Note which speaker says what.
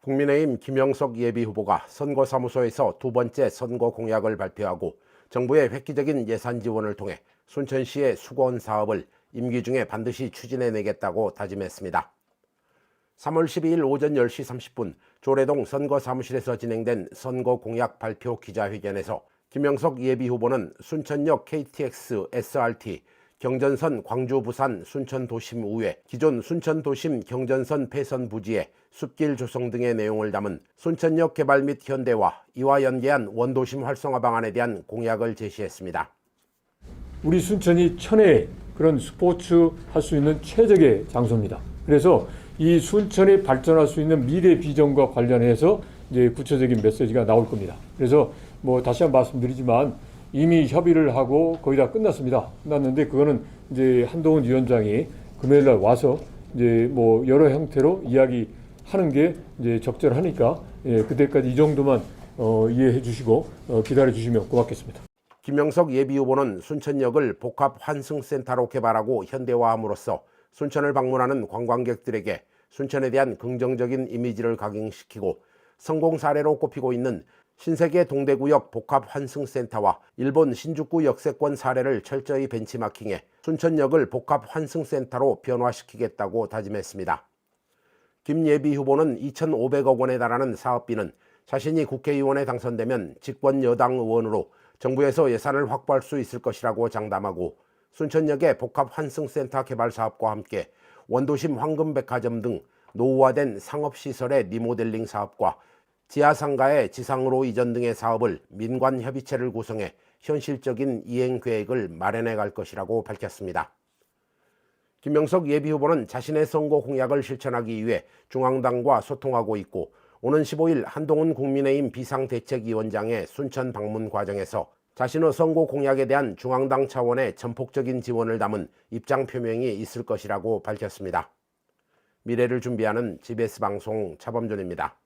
Speaker 1: 국민의힘 김영석 예비후보가 선거사무소에서 두 번째 선거 공약을 발표하고 정부의 획기적인 예산 지원을 통해 순천시의 수건 사업을 임기 중에 반드시 추진해내겠다고 다짐했습니다. 3월 12일 오전 10시 30분 조례동 선거사무실에서 진행된 선거 공약 발표 기자회견에서 김영석 예비후보는 순천역 KTX SRT 경전선 광주 부산 순천 도심 우회 기존 순천 도심 경전선 폐선 부지에 숲길 조성 등의 내용을 담은 순천역 개발 및 현대화 이와 연계한 원도심 활성화 방안에 대한 공약을 제시했습니다.
Speaker 2: 우리 순천이 천혜의 그런 스포츠 할 수 있는 최적의 장소입니다. 그래서 이 순천이 발전할 수 있는 미래 비전과 관련해서 이제 구체적인 메시지가 나올 겁니다. 그래서 뭐 다시 한번 말씀드리지만 이미 협의를 하고 거의 다 끝났습니다. 끝났는데 그거는 이제 한동훈 위원장이 금요일 날 와서 이제 뭐 여러 형태로 이야기 하는 게 이제 적절하니까 예, 그때까지 이 정도만 어, 이해해 주시고 어, 기다려 주시면 고맙겠습니다.
Speaker 1: 김영석 예비후보는 순천역을 복합 환승센터로 개발하고 현대화함으로써 순천을 방문하는 관광객들에게 순천에 대한 긍정적인 이미지를 각인시키고 성공 사례로 꼽히고 있는 신세계 동대구역 복합 환승센터와 일본 신주쿠 역세권 사례를 철저히 벤치마킹해 순천역을 복합 환승센터로 변화시키겠다고 다짐했습니다. 김 예비 후보는 2,500억 원에 달하는 사업비는 자신이 국회의원에 당선되면 집권 여당 의원으로 정부에서 예산을 확보할 수 있을 것이라고 장담하고 순천역의 복합 환승센터 개발 사업과 함께 원도심 황금백화점 등 노후화된 상업시설의 리모델링 사업과 지하상가의 지상으로 이전 등의 사업을 민관 협의체를 구성해 현실적인 이행 계획을 마련해 갈 것이라고 밝혔습니다. 김명석 예비후보는 자신의 선거 공약을 실천하기 위해 중앙당과 소통하고 있고 오는 15일 한동훈 국민의힘 비상대책위원장의 순천 방문 과정에서 자신의 선거 공약에 대한 중앙당 차원의 전폭적인 지원을 담은 입장 표명이 있을 것이라고 밝혔습니다. 미래를 준비하는 GBS 방송 차범준입니다.